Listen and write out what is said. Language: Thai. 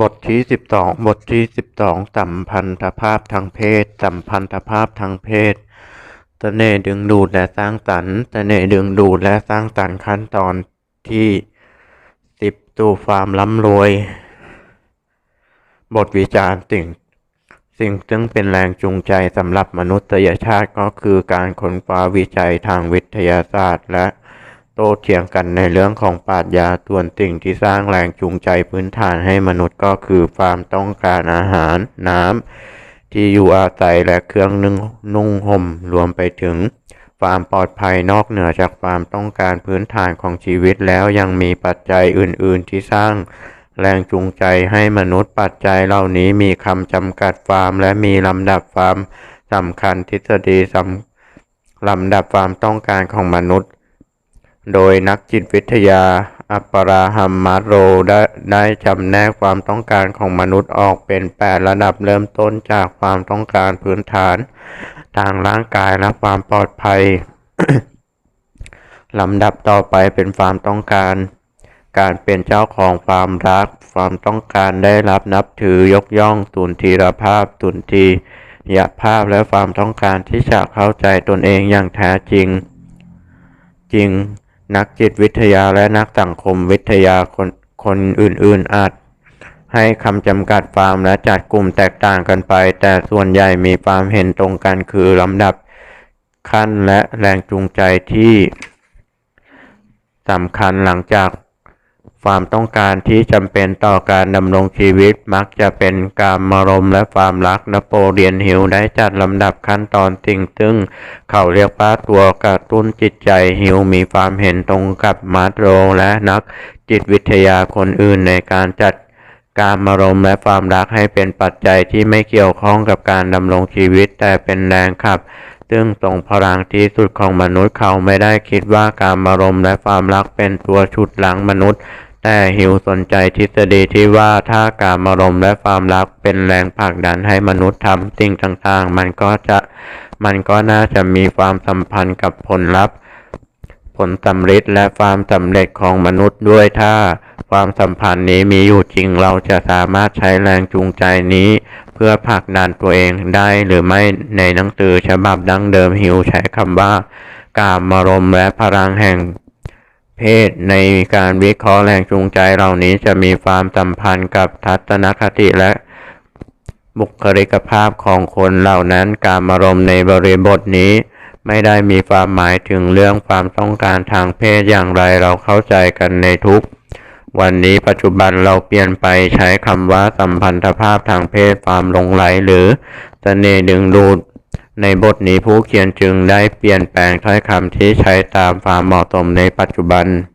บทที่สิบสองบทที่สิบสองสัมพันธภาพทางเพศ สัมพันธภาพทางเพศเสน่ห์ดึงดูดและสร้างสรรค์เสน่ห์ดึงดูดและสร้างสรรค์ขั้นตอนที่สิบสู่ความร่ำรวย บทวิจารณ์สิ่ง สิ่งซึ่งเป็นแรงจูงใจสำหรับมนุษยชาติก็คือการค้นคว้าวิจัยทางวิทยาศาสตร์และ โต้เถียงกันในเรื่องของปรัชญาส่วนสิ่งที่สร้างแรงจูงใจพื้นฐานให้มนุษย์ก็คือความต้องการอาหารน้ำที่อยู่อาศัยและเครื่องนึ่งนุ่งห่มรวมไปถึงความปลอดภัยนอกเหนือจากความต้องการพื้นฐานของชีวิตแล้วยังมีปัจจัยอื่น ๆ ที่สร้างแรงจูงใจให้มนุษย์ปัจจัยเหล่านี้มีคำจำกัดความและมีลำดับความสำคัญทฤษฎีสำลำดับความต้องการของมนุษย์ โดยนักจิตวิทยา อัปปราฮัมมาโรได้ได้จำแนกความต้องการของมนุษย์ออกเป็น 8 ระดับเริ่มต้นจากความต้องการพื้นฐาน ทางร่างกายและความปลอดภัยลำดับต่อไปเป็นความต้องการ การเป็นเจ้าของความรัก ความต้องการได้รับนับถือยกย่องสุนทีรภาพสุนทียภาพและความต้องการที่จะเข้าใจตนเองอย่างแท้จริง จริง นักจิตวิทยาและนักสังคมวิทยาคนคนอื่นๆอาจ ให้คำจำกัดความและจัดกลุ่มแตกต่างกันไป แต่ส่วนใหญ่มีความเห็นตรงกันคือลำดับขั้นและแรงจูงใจที่สำคัญหลังจาก ความต้องการที่จำเป็นต่อการดำรงชีวิตมักจะเป็นการมารมและความรักนโปเลียนฮิลได้จัดลำดับขั้นตอนสิ่งซึ่งเขาเรียกว่าตัวกระตุ้นจิตใจฮิลมีความเห็นตรงกับมาร์โรและนักจิตวิทยาคนอื่นในการจัดการมารมและความรักให้เป็นปัจจัยที่ไม่เกี่ยวข้องกับการดำรงชีวิตแต่เป็นแรงขับ ซึ่งทรงพลังที่สุดของมนุษย์เขาไม่ได้คิดว่าการมารมและความรักเป็นตัวชุดหลังมนุษย์ แต่ฮิวสนใจทฤษฎีที่ว่าถ้าการมารมและความรักเป็นแรงผลักดันให้มนุษย์ทำสิ่งต่างๆ มันก็จะมันก็น่าจะมีความสัมพันธ์กับผลลัพธ์ ผลสำเร็จและความสำเร็จของมนุษย์ด้วยถ้าความสัมพันธ์นี้มีอยู่จริงเราจะสามารถใช้แรงจูงใจนี้ เพื่อผลักดันตัวเองได้หรือไม่ในหนังสือฉบับดั้งเดิมฮิวใช้คำว่า การมารมและพลังแห่ง เพศในการวิเคราะห์แรงจูงใจเหล่านี้จะมีความสัมพันธ์กับทัศนคติและบุคลิกภาพของคนเหล่านั้นการมารมณ์ในบริบทนี้ ไม่ได้มีความหมายถึงเรื่องความต้องการทางเพศอย่างไรเราเข้าใจกันในทุกวันนี้ปัจจุบันเราเปลี่ยนไปใช้คำว่าสัมพันธภาพทางเพศความหลงไหลหรือเสน่ห์ดึงดูด ในบทนี้ผู้เขียนจึงได้เปลี่ยนแปลงถ้อยคำที่ใช้ตามความเหมาะสมในปัจจุบัน